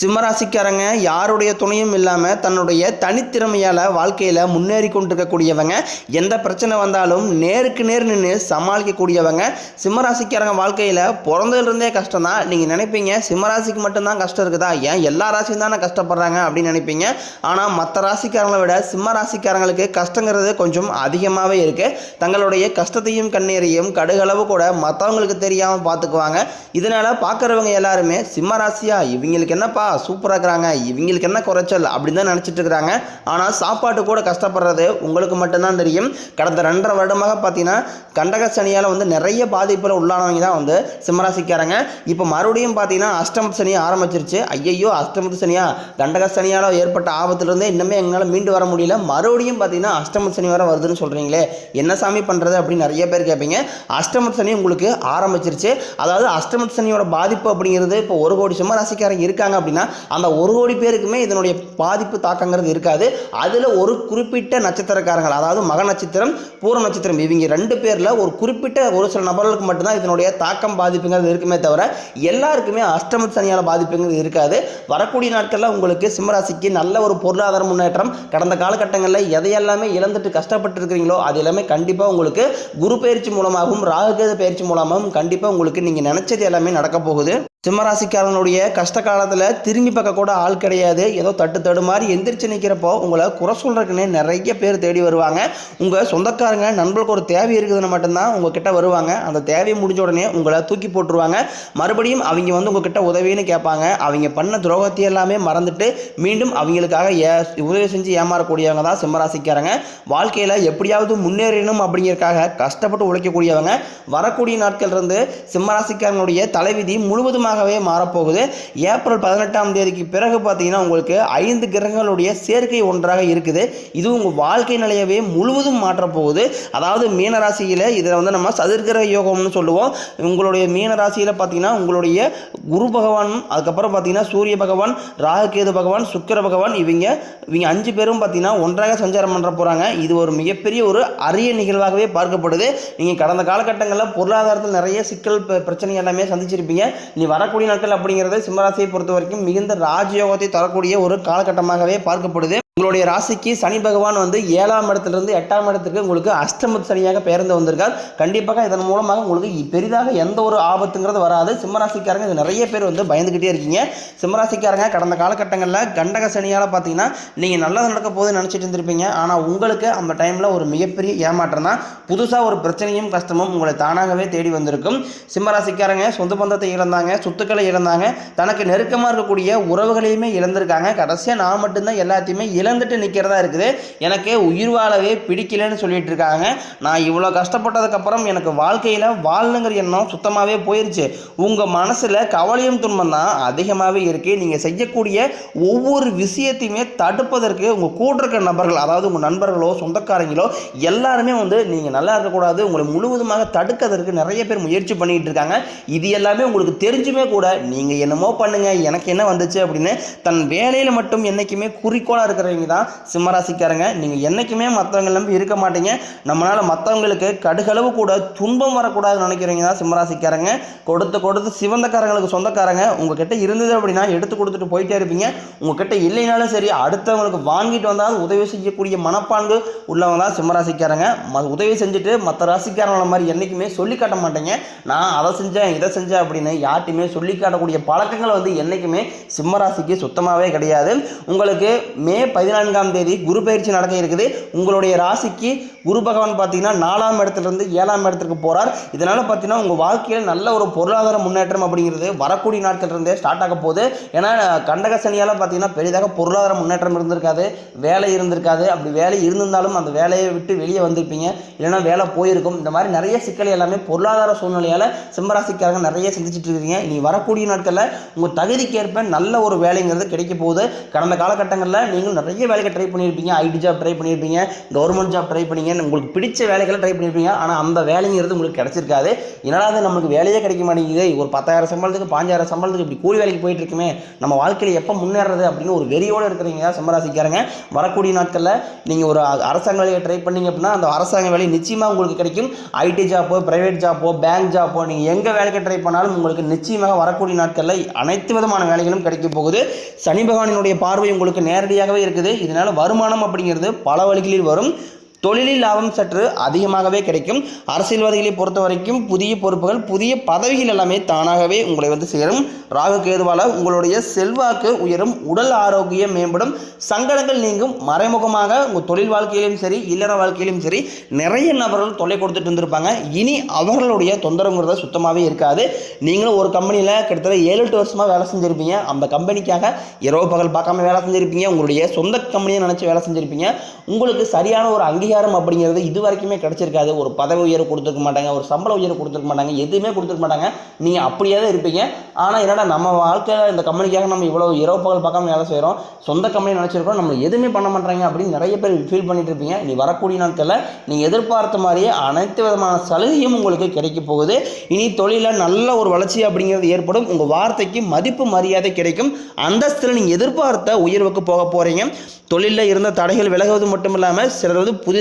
சிம்மராசிக்காரங்க யாருடைய துணையும் இல்லாமல் தன்னுடைய தனித்திறமையால் வாழ்க்கையில் முன்னேறி கொண்டிருக்கக்கூடியவங்க எந்த பிரச்சனை வந்தாலும் நேருக்கு நேர் நின்று சமாளிக்கக்கூடியவங்க சிம்மராசிக்காரங்க வாழ்க்கையில் பிறந்ததுலேருந்தே கஷ்டம் தான் நீங்கள் நினைப்பீங்க சிம்மராசிக்கு மட்டும்தான் கஷ்டம் இருக்குதா? ஏன் எல்லா ராசியும் தானே கஷ்டப்படுறாங்க அப்படின்னு நினைப்பீங்க. ஆனால் மற்ற ராசிக்காரங்களை விட சிம்ம ராசிக்காரங்களுக்கு கஷ்டங்கிறது கொஞ்சம் அதிகமாகவே இருக்குது தங்களுடைய கஷ்டத்தையும் கண்ணீரையும் கடுகளவு கூட மற்றவங்களுக்கு தெரியாமல் பார்த்துக்குவாங்க. இதனால் பார்க்குறவங்க எல்லாருமே சிம்ம ராசியா இவங்களுக்கு என்னப்பா சூப்பராக இருக்கிறாங்க. இவங்களுக்கு என்ன குறைச்சல் அப்படின்னு தான் நினச்சிட்டு இருக்கிறாங்க. ஆனால் சாப்பாட்டு கூட கஷ்டப்படுறது உங்களுக்கு மட்டும்தான் தெரியும். கடந்த ரெண்டரை வருடமாக பார்த்தீங்கன்னா கண்டக சனியால் வந்து நிறைய பாதிப்பில் உள்ளானவங்க தான் வந்து சிம்மராசிக்காரங்க. இப்போ மறுபடியும் பார்த்தீங்கன்னா அஷ்டமத்து சனி ஆரம்பிச்சிருச்சு. ஐயையோ அஷ்டமத்து சனியா? கண்டக சனியால் ஏற்பட்ட ஆபத்துலேருந்து இன்னுமே எங்களால் மீண்டு வர முடியல. மறுபடியும் பார்த்தீங்கன்னா அஷ்டமத்து சனி வர வருதுன்னு சொல்கிறீங்களே என்ன சாமி பண்ணுறது அப்படின்னு நிறைய பேர் கேட்பீங்க. அஷ்டமத்து சனி உங்களுக்கு ஆரம்பிச்சிருச்சு. அதாவது அஷ்டமத்து சனியோட பாதிப்பு அப்படிங்கிறது இப்போ ஒரு கோடி சிம்மராசிக்காரங்க இருக்காங்க அப்படின்னு அந்த ஒரு கோடி பேருக்குமே இதனுடைய பாதிப்பு தாக்கங்கிறது இருக்காது. அதில் ஒரு குறிப்பிட்ட நட்சத்திரக்காரங்கள் அதாவது மக நட்சத்திரம் பூர நட்சத்திரம் இவங்க ரெண்டு பேரில் ஒரு குறிப்பிட்ட ஒரு சில நபர்களுக்கு மட்டும்தான் இதனுடைய தாக்கம் பாதிப்புங்கிறது இருக்குமே தவிர எல்லாருக்குமே அஷ்டமத்து சனியால் பாதிப்புங்கிறது இருக்காது. வரக்கூடிய நாட்களில் உங்களுக்கு சிம்மராசிக்கு நல்ல ஒரு பொருளாதார முன்னேற்றம். கடந்த காலகட்டங்களில் எதையெல்லாமே இழந்துட்டு கஷ்டப்பட்டு இருக்கிறீங்களோ அது எல்லாமே கண்டிப்பாக உங்களுக்கு குரு பயிற்சி மூலமாகவும் ராகுகேது பயிற்சி மூலமாகவும் கண்டிப்பாக உங்களுக்கு நீங்கள் நினச்சது எல்லாமே நடக்க போகுது. சிம்மராசிக்காரனுடைய கஷ்ட காலத்தில் திரும்பி பார்க்க கூட ஆள் கிடையாது. ஏதோ தட்டு தடு மாதிரி எந்திரிச்சு நிற்கிறப்போ உங்களை குறை சொல்கிறதுக்குன்னே நிறைய பேர் தேடி வருவாங்க. உங்கள் சொந்தக்காரங்க நண்பர்களுக்கு ஒரு தேவை இருக்குதுன்னு மட்டும்தான் உங்ககிட்ட வருவாங்க. அந்த தேவையை முடிஞ்ச உடனே உங்களை தூக்கி போட்டுருவாங்க. மறுபடியும் அவங்க வந்து உங்ககிட்ட உதவின்னு கேட்பாங்க. அவங்க பண்ண துரோகத்தை எல்லாமே மறந்துட்டு மீண்டும் அவங்களுக்காக ஏ உதவி செஞ்சு ஏமாறக்கூடியவங்க தான் சிம்மராசிக்காரங்க. வாழ்க்கையில் எப்படியாவது முன்னேறணும் அப்படிங்கிறதுக்காக கஷ்டப்பட்டு உழைக்கக்கூடியவங்க. வரக்கூடிய நாட்கள் இருந்து சிம்மராசிக்காரனுடைய தலைவிதி கிரகமாகவே மாறப்போகுது? ஏப்ரல் பதினெட்டாம் தேதிக்கு பிறகு பார்த்தீங்கன்னா உங்களுக்கு ஐந்து கிரகங்களுடைய சேர்க்கை ஒன்றாக இருக்குது. இது உங்கள் வாழ்க்கை நிலையவே முழுவதும் மாற்றப்போகுது. அதாவது மீனராசியில் இதை இதில் வந்து நம்ம சதுர்கிரக யோகம்னு சொல்லுவோம். உங்களுடைய மீனராசியில் பார்த்தீங்கன்னா உங்களுடைய குரு பகவான் அதுக்கப்புறம் பார்த்தீங்கன்னா சூரிய பகவான் ராகுகேது பகவான் சுக்கிர பகவான் இவங்க இவங்க அஞ்சு பேரும் பார்த்தீங்கன்னா ஒன்றாக சஞ்சாரம் பண்ணுற போகிறாங்க இது ஒரு மிகப்பெரிய ஒரு அரிய நிகழ்வாகவே பார்க்கப்படுது. நீங்கள் கடந்த காலகட்டங்களில் பொருளாதாரத்தில் நிறைய சிக்கல் பிரச்சனை எல்லாமே சந்திச்சிருப்பீங்க. நீ வர வரக்கூடிய நாட்கள் அப்படிங்கிறது சிம்மராசியை பொறுத்த வரைக்கும் மிகுந்த ராஜயோகத்தை தரக்கூடிய ஒரு காலகட்டமாகவே பார்க்கப்படுது. உங்களுடைய ராசிக்கு சனி பகவான் வந்து ஏழாம் இடத்துலேருந்து எட்டாம் இடத்துக்கு உங்களுக்கு அஷ்டமத்து சனியாக பெயர்ந்து வந்திருக்கார். கண்டிப்பாக இதன் மூலமாக உங்களுக்கு பெரிதாக எந்த ஒரு ஆபத்துங்கிறது வராது. சிம்மராசிக்காரங்க இது நிறைய பேர் வந்து பயந்துக்கிட்டே இருக்கீங்க. சிம்மராசிக்காரங்க கடந்த காலகட்டங்களில் கண்டக சனியால் பார்த்தீங்கன்னா நீங்கள் நல்லது நடக்க போது நினச்சிட்டு இருந்திருப்பீங்க. ஆனால் உங்களுக்கு அந்த டைமில் ஒரு மிகப்பெரிய ஏமாற்றம் தான். புதுசாக ஒரு பிரச்சனையும் கஷ்டமும் உங்களை தானாகவே தேடி வந்திருக்கும். சிம்மராசிக்காரங்க சொந்த பந்தத்தை இழந்தாங்க சொத்துக்களை இழந்தாங்க. தனக்கு நெருக்கமாக இருக்கக்கூடிய உறவுகளையுமே இழந்திருக்காங்க. கடைசியாக நான் மட்டும்தான் எல்லாத்தையுமே இழந்துட்டு நிற்கிறதா இருக்குது. எனக்கு உயிர் வாழவே பிடிக்கலன்னு சொல்லிட்டு இருக்காங்க. நான் இவ்வளோ கஷ்டப்பட்டதுக்கப்புறம் எனக்கு வாழ்க்கையில் வாழணுங்கிற எண்ணம் சுத்தமாகவே போயிருச்சு. உங்கள் மனசில் கவலையும் துன்பம் தான் அதிகமாகவே இருக்குது நீங்கள் செய்யக்கூடிய ஒவ்வொரு விஷயத்தையுமே தடுப்பதற்கு உங்கள் கூட நபர்கள் அதாவது உங்கள் நண்பர்களோ சொந்தக்காரங்களோ எல்லாருமே வந்து நீங்கள் நல்லா இருக்கக்கூடாது உங்களை முழுவதுமாக தடுக்கிறதுக்கு நிறைய பேர் முயற்சி பண்ணிகிட்டு இருக்காங்க. இது எல்லாமே உங்களுக்கு தெரிஞ்சுமே கூட நீங்கள் என்னமோ பண்ணுங்கள் எனக்கு என்ன வந்துச்சு அப்படின்னு தன் வேலையில் மட்டும் என்றைக்குமே குறிக்கோளாக இருக்கிற இருக்கிறவங்க தான் சிம்மராசிக்காரங்க. நீங்கள் என்றைக்குமே மற்றவங்க நம்பி இருக்க மாட்டீங்க. நம்மளால் மற்றவங்களுக்கு கடுகளவு கூட துன்பம் வரக்கூடாதுன்னு நினைக்கிறவங்க தான் சிம்மராசிக்காரங்க. கொடுத்து கொடுத்து சிவந்தக்காரங்களுக்கு சொந்தக்காரங்க. உங்ககிட்ட இருந்தது அப்படின்னா எடுத்து கொடுத்துட்டு போயிட்டே இருப்பீங்க. உங்ககிட்ட இல்லைனாலும் சரி அடுத்தவங்களுக்கு வாங்கிட்டு வந்தால் உதவி செய்யக்கூடிய மனப்பான்கு உள்ளவங்க தான் சிம்மராசிக்காரங்க. ம- உதவி செஞ்சுட்டு மற்ற ராசிக்காரங்கள மாதிரி என்றைக்குமே சொல்லி காட்ட மாட்டேங்க. நான் அதை செஞ்சேன் இதை செஞ்சேன் அப்படின்னு யார்ட்டையுமே சொல்லி காட்டக்கூடிய பழக்கங்கள் வந்து என்றைக்குமே சிம்மராசிக்கு சுத்தமாகவே கிடையாது. உங்களுக்கு மே பதினான்காம் தேதி குரு பயிற்சி நடக்க இருக்குது. உங்களுடைய ராசிக்கு குரு பகவான் பார்த்தீங்கன்னா நாலாம் இடத்துலேருந்து ஏழாம் இடத்துக்கு போகிறார் இதனால் பார்த்தீங்கன்னா உங்கள் வாழ்க்கையில் நல்ல ஒரு பொருளாதார முன்னேற்றம் அப்படிங்கிறது வரக்கூடிய நாட்கள் இருந்தே ஸ்டார்ட் ஆக போகுது. ஏன்னா கண்டக சனியால் பார்த்தீங்கன்னா பெரிதாக பொருளாதார முன்னேற்றம் இருந்திருக்காது. வேலை இருந்திருக்காது. அப்படி வேலை இருந்திருந்தாலும் அந்த வேலையை விட்டு வெளியே வந்திருப்பீங்க. இல்லைன்னா வேலை போயிருக்கும். இந்த மாதிரி நிறைய சிக்கல் எல்லாமே பொருளாதார சூழ்நிலையால் சிம்மராசிக்காரங்க நிறைய சிந்திச்சுட்டு இருக்கீங்க. நீ வரக்கூடிய நாட்களில் உங்கள் தகுதிக்கேற்ப நல்ல ஒரு வேலைங்கிறது கிடைக்க போகுது. கடந்த காலகட்டங்களில் நீங்கள் நிறைய நிறைய வேலைக்கு ட்ரை பண்ணியிருப்பீங்க ஐடி ஜாப் ட்ரை பண்ணியிருப்பீங்க கவர்மெண்ட் ஜாப் ட்ரை பண்ணீங்க உங்களுக்கு பிடிச்ச வேலைகளை ட்ரை பண்ணியிருப்பீங்க ஆனால் அந்த வேலைங்கிறது உங்களுக்கு கிடச்சிருக்காது. என்னடா அது நமக்கு வேலையே கிடைக்க மாட்டேங்குது. ஒரு பத்தாயிரம் சம்பளத்துக்கு பாஞ்சாயிரம் சம்பளத்துக்கு இப்படி கூலி வேலைக்கு போயிட்டு இருக்குமே நம்ம வாழ்க்கையில் எப்போ முன்னேறது அப்படின்னு ஒரு வெறியோடு இருக்கிறீங்க சிம்மராசிக்காரங்க. வரக்கூடிய நாட்களில் நீங்கள் ஒரு அரசாங்க வேலையை ட்ரை பண்ணீங்க அப்படின்னா அந்த அரசாங்க வேலை நிச்சயமாக உங்களுக்கு கிடைக்கும். ஐடி ஜாப்போ ப்ரைவேட் ஜாப்போ பேங்க் ஜாப்போ நீங்கள் எங்கே வேலைக்கு ட்ரை பண்ணாலும் உங்களுக்கு நிச்சயமாக வரக்கூடிய நாட்களில் அனைத்து விதமான வேலைகளும் கிடைக்க போகுது. சனி பகவானினுடைய பார்வை உங்களுக்கு நேரடியாகவே இருக்குது. இதனால் வருமானம் அப்படிங்கிறது பல வழிகளில் வரும். தொழிலில் லாபம் சற்று அதிகமாகவே கிடைக்கும். அரசியல்வாதிகளை பொறுத்த வரைக்கும் புதிய பொறுப்புகள் புதிய பதவிகள் எல்லாமே தானாகவே உங்களை வந்து சேரும் ராகு கேதுவால உங்களுடைய செல்வாக்கு உயரும் உடல் ஆரோக்கியம் மேம்படும். சங்கடங்கள் நீங்கும். மறைமுகமாக உங்கள் தொழில் வாழ்க்கையிலும் சரி இல்லற வாழ்க்கையிலும் சரி நிறைய நபர்கள் தொல்லை கொடுத்துட்டு இருந்திருப்பாங்க. இனி அவர்களுடைய தொந்தரவுங்கிறத சுத்தமாகவே இருக்காது. நீங்களும் ஒரு கம்பெனியில் கிட்டத்தட்ட ஏழு எட்டு வருஷமாக வேலை செஞ்சுருப்பீங்க. அந்த கம்பெனிக்காக இரவு பகல் பார்க்காம வேலை செஞ்சுருப்பீங்க. உங்களுடைய சொந்த கம்பெனியை நினச்சி வேலை செஞ்சுருப்பீங்க. உங்களுக்கு சரியான ஒரு அங்கீகாரம் அப்படிங்கிறது இது வரைக்குமே கிடைச்சிருக்காது. ஒரு பதவி உயர்வு கொடுத்துருக்க மாட்டாங்க ஒரு சம்பள உயர்வு கொடுத்துருக்க மாட்டாங்க எதுவுமே கொடுத்துருக்க மாட்டாங்க. நீங்கள் அப்படியே தான் இருப்பீங்க. ஆனால் என்னடா நம்ம வாழ்க்கையில் இந்த கம்பெனிக்காக நம்ம இவ்வளோ இரவு பகல் பார்க்காம வேலை செய்கிறோம் சொந்த கம்பெனி நினச்சிருக்கோம் நம்ம எதுவுமே பண்ண மாட்டாங்க அப்படின்னு நிறைய பேர் ஃபீல் பண்ணிட்டு இருப்பீங்க. நீ வரக்கூடிய நாட்களில் நீங்கள் எதிர்பார்த்த மாதிரியே அனைத்து விதமான சலுகையும் உங்களுக்கு கிடைக்க போகுது. இனி தொழிலில் நல்ல ஒரு வளர்ச்சி அப்படிங்கிறது ஏற்படும். உங்கள் வார்த்தைக்கு மதிப்பு மரியாதை கிடைக்கும். அந்தஸ்தில் நீங்கள் எதிர்பார்த்த உயர்வுக்கு போக போகிறீங்க தொழிலில் இருந்த தடைகள் விலகுவது மட்டும் இல்லாமல் சிலர் வந்து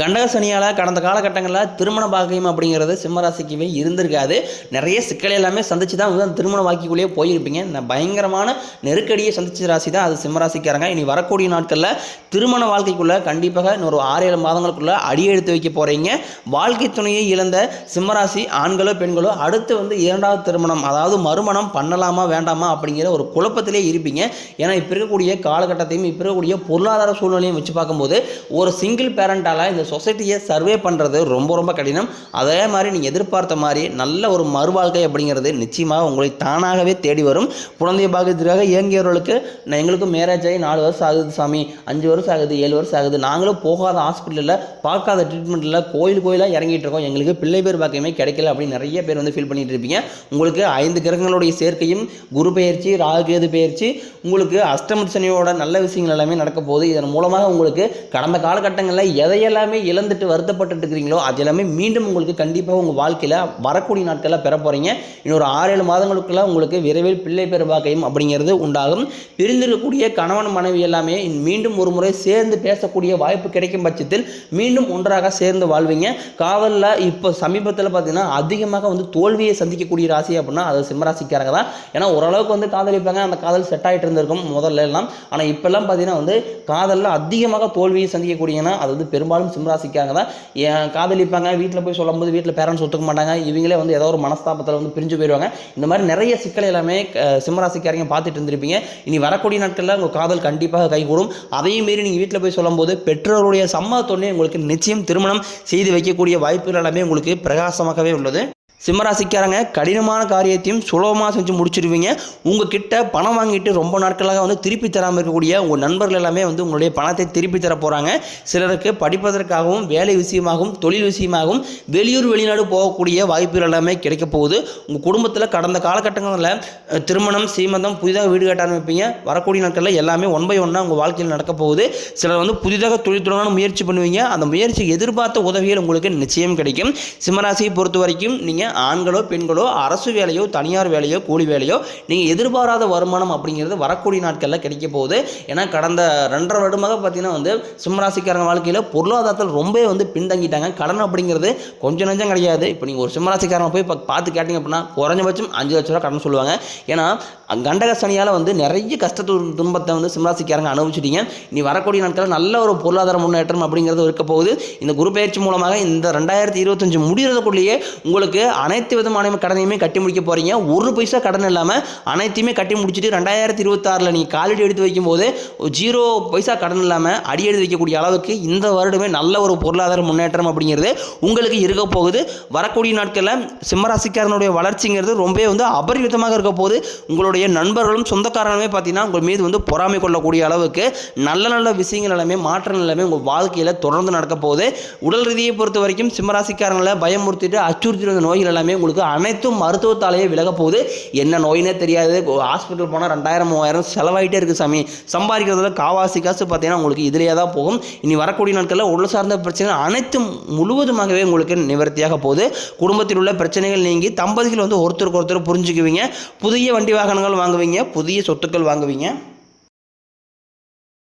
கண்டக சனியால் கடந்த காலகட்டங்களில் திருமண பாக்கியம் அப்படிங்கிறது சிம்மராசிக்குமே இருந்திருக்காது. நிறைய சிக்கல் எல்லாமே சந்திச்சு தான் வந்து அந்த திருமண வாக்கிக்குள்ளேயே போயிருப்பீங்க. இந்த பயங்கரமான நெருக்கடியை சந்திச்ச ராசி தான் அது சிம்மராசிக்காரங்க. இனி வரக்கூடிய நாட்களில் திருமண வாழ்க்கைக்குள்ளே கண்டிப்பாக இன்னொரு ஆறு ஏழு மாதங்களுக்குள்ளே அடியெடுத்து வைக்க போகிறீங்க வாழ்க்கை துணையை இழந்த சிம்மராசி ஆண்களோ பெண்களோ அடுத்து வந்து இரண்டாவது திருமணம் அதாவது மறுமணம் பண்ணலாமா வேண்டாமா அப்படிங்கிற ஒரு குழப்பத்திலே இருப்பீங்க. ஏன்னா இப்போ இருக்கக்கூடிய காலகட்டத்தையும் இப்போ இருக்கக்கூடிய பொருளாதார சூழ்நிலையும் வச்சு பார்க்கும்போது ஒரு சிங்கிள் பேரண்டால் இந்த சொசைட்டியை சர்வே பண்ணுறது ரொம்ப ரொம்ப கடினம். அதே மாதிரி நீங்கள் எதிர்பார்த்த மாதிரி நல்ல ஒரு மறுவாழ்க்கை அப்படிங்கிறது நிச்சயமாக உங்களை தானாகவே தேடி வரும். குழந்தைய பாக்கியத்திற்காக இயங்கியவர்களுக்கு நான் எங்களுக்கும் மேரேஜ் ஆகி நாலு வருஷம் ஆகுது சாமி அஞ்சு வருஷம் ஆகுது ஏழு வருஷம் ஆகுது. நாங்களும் போகாத ஹாஸ்பிட்டலில் பார்க்காத ட்ரீட்மெண்ட்டில் கோயில் கோயிலாக இறங்கிட்டு இருக்கோம். எங்களுக்கு பிள்ளை பேர் பாக்கியமே கிடைக்கல அப்படின்னு நிறைய பேர் வந்து ஃபீல் பண்ணிட்டு இருப்பீங்க. உங்களுக்கு ஐந்து கிரகங்களுடைய சேர்க்கையும் குரு பயிற்சி ராகுகேது பயிற்சி உங்களுக்கு அஷ்டம சனியோட நல்ல விஷயங்கள் எல்லாமே நடக்க போகுது. இதன் மூலமாக உங்களுக்கு கடந்த காலகட்டங்களில் எதையெல்லாம் எல்லாமே இழந்துட்டு வருத்தப்பட்டு இருக்கிறீங்களோ அது எல்லாமே மீண்டும் உங்களுக்கு கண்டிப்பாக உங்கள் வாழ்க்கையில் வரக்கூடிய நாட்களில் பெற போகிறீங்க இன்னொரு ஆறு ஏழு மாதங்களுக்குள்ள உங்களுக்கு விரைவில் பிள்ளை பெற அப்படிங்கிறது உண்டாகும். பிரிந்திருக்கக்கூடிய கணவன் மனைவி எல்லாமே மீண்டும் ஒரு முறை சேர்ந்து பேசக்கூடிய வாய்ப்பு கிடைக்கும் பட்சத்தில் மீண்டும் ஒன்றாக சேர்ந்து வாழ்வீங்க. காதலில் இப்போ சமீபத்தில் பார்த்தீங்கன்னா அதிகமாக வந்து தோல்வியை சந்திக்கக்கூடிய ராசி அப்படின்னா அது சிம்மராசிக்காரங்க தான். ஏன்னா ஓரளவுக்கு வந்து காதலிப்பாங்க அந்த காதல் செட் ஆகிட்டு இருந்திருக்கும் முதல்ல எல்லாம். ஆனால் இப்போல்லாம் பார்த்தீங்கன்னா வந்து காதலில் அதிகமாக தோல்வியை சந்திக்கக்கூடியனா அது வந்து பெரும்பாலும் சிம்ராசிக்காக தான். ஏன் காதலிப்பாங்க வீட்டில் போய் சொல்லும்போது வீட்டில் பேரண்ட்ஸ் ஒத்துக்க மாட்டாங்க. இவங்களே வந்து ஏதோ ஒரு மனஸ்தாபத்தில் வந்து பிரிஞ்சு போயிடுவாங்க. இந்த மாதிரி நிறைய சிக்கல் எல்லாமே சிம்மராசிக்காரங்க பார்த்துட்டு இருந்திருப்பீங்க. இனி வரக்கூடிய நாட்களில் உங்கள் காதல் கண்டிப்பாக கைகூடும். அதையும் மீறி நீங்கள் வீட்டில் போய் சொல்லும்போது பெற்றோருடைய சம்மதத்தோடனே உங்களுக்கு நிச்சயம் திருமணம் செய்து வைக்கக்கூடிய வாய்ப்புகள் எல்லாமே உங்களுக்கு பிரகாசமாகவே உள்ளது. சிம்மராசிக்காரங்க கடினமான காரியத்தையும் சுலபமாக செஞ்சு முடிச்சிடுவீங்க உங்ககிட்ட பணம் வாங்கிட்டு ரொம்ப நாட்களாக வந்து திருப்பி தராமல் இருக்கக்கூடிய உங்கள் நண்பர்கள் எல்லாமே வந்து உங்களுடைய பணத்தை திருப்பி தர போகிறாங்க சிலருக்கு படிப்பதற்காகவும் வேலை விஷயமாகவும் தொழில் விஷயமாகவும் வெளியூர் வெளிநாடு போகக்கூடிய வாய்ப்புகள் எல்லாமே கிடைக்க போகுது. உங்கள் குடும்பத்தில் கடந்த காலகட்டங்களில் திருமணம் சீமந்தம் புதிதாக வீடு கட்ட ஆரம்பிப்பீங்க. வரக்கூடிய நாட்களில் எல்லாமே ஒன் பை ஒன்னாக உங்கள் வாழ்க்கையில் நடக்க போகுது. சிலர் வந்து புதிதாக தொழில் தொடங்க முயற்சி பண்ணுவீங்க. அந்த முயற்சி எதிர்பார்த்த உதவிகள் உங்களுக்கு நிச்சயம் கிடைக்கும். சிம்மராசியை பொறுத்த வரைக்கும் நீங்கள் ஆண்களோ பெண்களோ அரசு வேலையோ தனியார் வேலையோ கூலி வேலையோ நீங்கள் எதிர்பாராத வருமானம் அப்படிங்கிறது வரக்கூடிய நாட்களில் கிடைக்க போகுது. ஏன்னா கடந்த ரெண்டரை வருடமாக பார்த்தீங்கன்னா வந்து சிம்மராசிக்காரங்க வாழ்க்கையில் பொருளாதாரத்தில் ரொம்பவே வந்து பின்தங்கிட்டாங்க. கடன் அப்படிங்கிறது கொஞ்சம் நஞ்சம் கிடையாது. இப்போ நீங்கள் ஒரு சிம்மராசிக்காரங்க போய் இப்போ பார்த்து கேட்டிங்க அப்படின்னா குறைஞ்சபட்சம் அஞ்சு லட்ச ரூபா கடன் சொல்லுவாங்க. ஏன்னா கண்டக சனியால் வந்து நிறைய கஷ்டத்து துன்பத்தை வந்து சிம்மராசிக்காரங்க அனுபவிச்சிட்டீங்க. நீ வரக்கூடிய நாட்களில் நல்ல ஒரு பொருளாதார முன்னேற்றம் அப்படிங்கிறது இருக்க போகுது. இந்த குரு பயிற்சி மூலமாக இந்த ரெண்டாயிரத்தி இருபத்தஞ்சு முடிகிறதுக்குள்ளேயே உங்களுக்கு அனைத்து விதமான கடனையுமே கட்டி முடிக்க போகிறீங்க ஒரு பைசா கடன் இல்லாமல் அனைத்தையுமே கட்டி முடிச்சுட்டு ரெண்டாயிரத்தி இருபத்தாறில் நீங்கள் காலடி எடுத்து வைக்கும்போது ஜீரோ பைசா கடன் இல்லாமல் அடி எடுத்து வைக்கக்கூடிய அளவுக்கு இந்த வருடமே நல்ல ஒரு பொருளாதார முன்னேற்றம் அப்படிங்கிறது உங்களுக்கு இருக்க போகுது. வரக்கூடிய நாட்களில் சிம்மராசிக்காரனுடைய வளர்ச்சிங்கிறது ரொம்பவே வந்து அபரிவிதமாக இருக்க போகுது. உங்களுடைய நண்பர்களும் சொந்தக்காரனுமே பார்த்தீங்கன்னா உங்கள் மீது வந்து பொறாமை கொள்ளக்கூடிய அளவுக்கு நல்ல நல்ல விஷயங்கள் எல்லாமே மாற்றங்கள் எல்லாமே உங்கள் வாழ்க்கையில் தொடர்ந்து நடக்க போகுது. உடல் ரீதியை பொறுத்த வரைக்கும் சிம்மராசிக்காரங்களை பயமுறுத்திட்டு அச்சுறுத்திட்டு வந்த நோய்கள் எல்லாமே உங்களுக்கு அனைத்தும் மருத்துவத்தாலேயே விலக போகுது. என்ன நோயினே தெரியாது. ஹாஸ்பிட்டல் போனால் ரெண்டாயிரம் மூவாயிரம் செலவாயிட்டே இருக்குது சாமி. சம்பாதிக்கிறதுல காவாசி காசு பார்த்தீங்கன்னா உங்களுக்கு இதிலேயே தான் போகும். இனி வரக்கூடிய நாட்களில் உடல் சார்ந்த பிரச்சனை அனைத்தும் முழுவதுமாகவே உங்களுக்கு நிவர்த்தியாக போகுது. குடும்பத்தில் உள்ள பிரச்சனைகள் நீங்கி தம்பதிகள் வந்து ஒருத்தருக்கு ஒருத்தர் புரிஞ்சுக்குவீங்க. புதிய வண்டி வாகனங்கள் வாங்குவீங்க. புதிய சொத்துக்கள் வாங்குவீங்க.